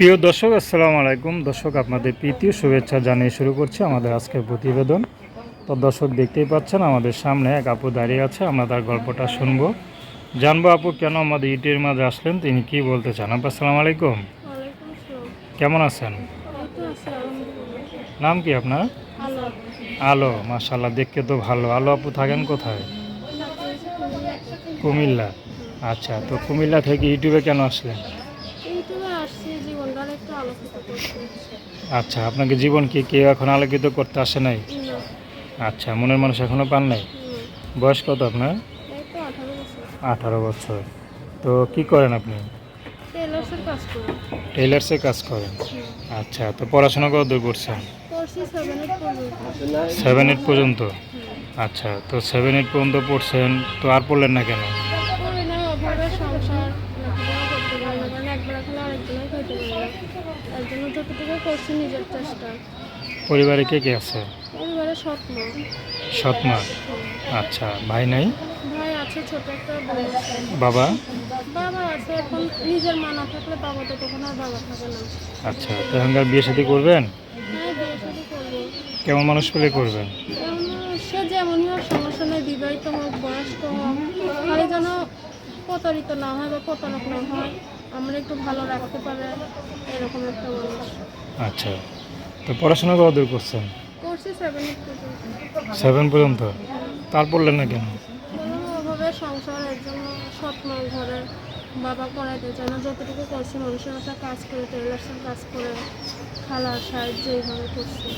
প্রিয় দর্শক আসসালামু আলাইকুম। দর্শক আপনাদের প্রীতি ও শুভেচ্ছা জানিয়ে শুরু করছি আমাদের আজকের প্রতিবেদন। তো দর্শক দেখতেই পাচ্ছেন আমাদের সামনে এক আপু দাঁড়িয়ে আছে আমরা তার গল্পটা শুনব। জানব আপু কেন আমাদের ইটের মাঝে আসলেন তিনি কি বলতে চান? আপু আসসালামু আলাইকুম। কেমন আছেন? নাম কি আপনার? আলো। আলো মাশাল্লাহ দেখতে তো ভালো। আলো আপু থাকেন কোথায়? কুমিল্লা। আচ্ছা তো কুমিল্লা থেকে ইউটিউবে কেন আসলেন? ইউটিউবে আসছি জীবনটার একটু আলোকিত করতে আচ্ছা আপনাকে জীবন কি কেউ এখন আলোকিত করতে আসে নাই? আচ্ছা মনের মানুষ এখনও পান নাই? বয়স কত আপনার? আঠারো বছর। তো কি করেন আপনি? টেলার্সের কাজ করেন? আচ্ছা তো পড়াশোনা কত দূর করছেন সেভেন এইট পর্যন্ত। আচ্ছা তো সেভেন এইট পর্যন্ত পড়ছেন তো আর পড়লেন না কেন? তার জন্য যতটুকু করছি নিজের চেষ্টা। পরিবারে কে কে আছে? পরিবারের সৎ মা সৎ মা আচ্ছা ভাই নাই? ভাই আছে ছোট একটা বোন আছে। বাবা? বাবা আছে এখন নিজের মা না থাকলে বাবা তো তখন আর বাবা থাকে না। আচ্ছা তো এখনকার বিয়ে সাথে করবেন? হ্যাঁ বিয়ে শাদী করব। কেমন মানুষ পেলে করবেন? সে যেমনই হোক সমস্যা নেই বিবাহিত হোক বয়স্ক হোক খালি যেন প্রতারিত না হয় বা প্রতারক না হয় আমরা একটু ভালো রাখতে পারে এরকম একটা মানুষ আচ্ছা। তো পড়াশোনা কত দূর করছেন? করছি সেভেন পর্যন্ত। সেভেন পর্যন্ত? তার পড়লেন না কেন? অভাবে সংসারের জন্য স্বপ্ন ঘরে বাবা করাইতে চায় না যতটুকু করছি মানুষের কাছে কাজ করে টেলার্সের কাজ করে খালার সাহায্য এইভাবে করছি।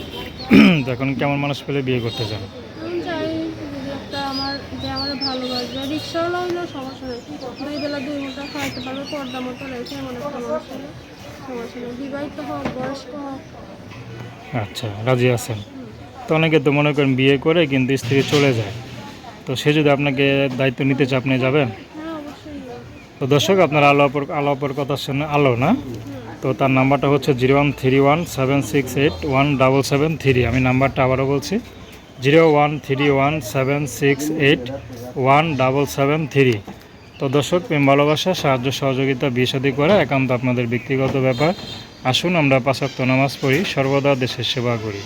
এখন কেমন মানুষ পেলে বিয়ে করতে চান? আমি চাই যদি একটা আমার যে আমার ভালোবাসবে। রিক্সাওয়ালা হইলেও সমস্যা নেই। দুই বেলা দুই মুঠা খাওয়াইতে পারবে পর্দা মতো রেখে এমন একটা মানুষ হলে সমস্যা নেই। বিবাহিত হোক বয়স্ক হোক। আচ্ছা রাজি আছেন? তো অনেকে তো মনে করেন বিয়ে করে কিন্তু স্ত্রী চলে যায়। তো সে যদি আপনাকে দায়িত্ব নিতে চায় আপনি যাবেন? হ্যাঁ। তো দর্শক আপনার আলো অপর আলো অপর কথা শুনে আলো না? তো তার নাম্বারটা হচ্ছে zero one three one seven six eight one double seven three. আমি নাম্বারটা আবারও বলছি। Zero one three one seven six eight one double seven three. তো দর্শক, প্রেম, ভালোবাসা, সাহায্য, সহযোগিতা, বিয়ে করা একান্ত আপনাদের ব্যক্তিগত ব্যাপার। আসুন আমরা পাঁচাত্ত নামাজ পড়ি, সর্বদা দেশের সেবা করি।